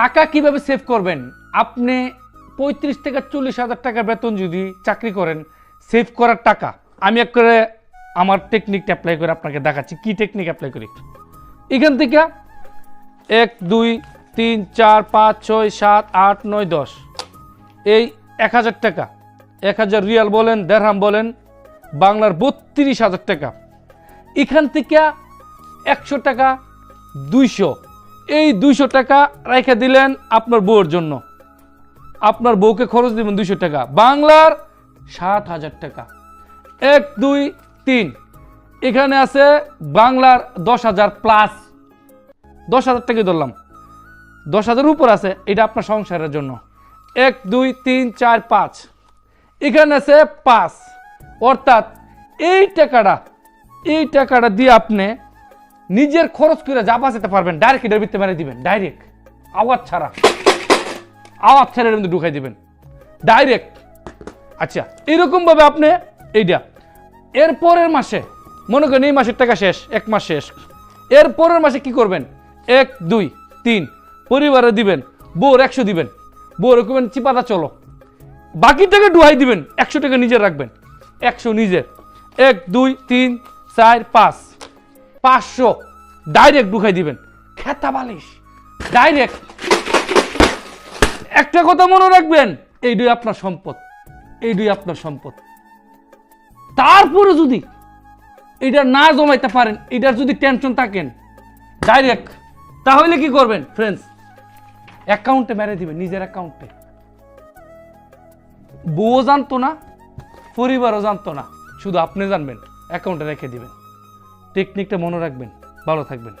টাকা কীভাবে সেভ করবেন? আপনি পঁয়ত্রিশ থেকে চল্লিশ হাজার টাকা বেতন যদি চাকরি করেন সেভ করার টাকা, আমি এক করে আমার টেকনিকটা অ্যাপ্লাই করে আপনাকে দেখাচ্ছি। কি টেকনিক অ্যাপ্লাই করি? এখান থেকে এক, দুই, তিন, চার, পাঁচ, ছয়, সাত, আট, নয়, দশ। এই এক হাজার টাকা, এক হাজার রিয়াল বলেন, দেড়হাম বলেন, বাংলার বত্রিশ হাজার টাকা। এখান থেকে একশো টাকা, দুইশো। এই দুইশো টাকা রেখে দিলেন আপনার বউয়ের জন্য। আপনার বউকে খরচ দিবেন দুইশো টাকা। বাংলার সাত হাজার টাকা। এক, দুই, তিন। এখানে আছে বাংলার দশ হাজার প্লাস দশ হাজার টাকা ধরলাম। দশ হাজার উপর আছে, এটা আপনার সংসারের জন্য। এক, দুই, তিন, চার, পাঁচ। এখানে আছে পাঁচ। অর্থাৎ এই টাকাটা এই টাকাটা দিয়ে আপনি নিজের খরচ করে যা বাঁচাতে পারবেন ডাইরেক্ট এটার ভিত্তি মেরে দিবেন ডাইরেক্ট আওয়াজ ছাড়া। আওয়াজ ছাড়া এর মধ্যে ঢুকাই দিবেন। ডাইরেক্ট আচ্ছা এরকমভাবে আপনি এইটা এর পরের মাসে, মনে করেন এই মাসের টাকা শেষ, এক মাস শেষ, এর পরের মাসে কি করবেন? এক, দুই, তিন, পরিবারে দিবেন, বউর একশো দিবেন, বউর রকমের চিপাতা চলো। বাকি টাকা ডুহাই দিবেন, একশো টাকা নিজের রাখবেন, একশো নিজের। এক, দুই, তিন, চার, পাঁচ। পাঁচশো ডাইরেক্ট ঢুকাই দিবেন। খেতা বালিশ। ডাইরেক্ট একটা কথা মনে রাখবেন এই দুই আপনার সম্পদ এই দুই আপনার সম্পদ। তারপরে যদি এটা না জমাইতে পারেন, এটার যদি টেনশন থাকেন ডাইরেক্ট তাহলে কি করবেন ফ্রেন্ডস অ্যাকাউন্টে মেরে দিবেন, নিজের অ্যাকাউন্টে বউ জানতো না, পরিবারও জানতো না, শুধু আপনি জানবেন অ্যাকাউন্টে রেখে দিবেন। টেকনিকটা মনে রাখবেন ভালো থাকবেন।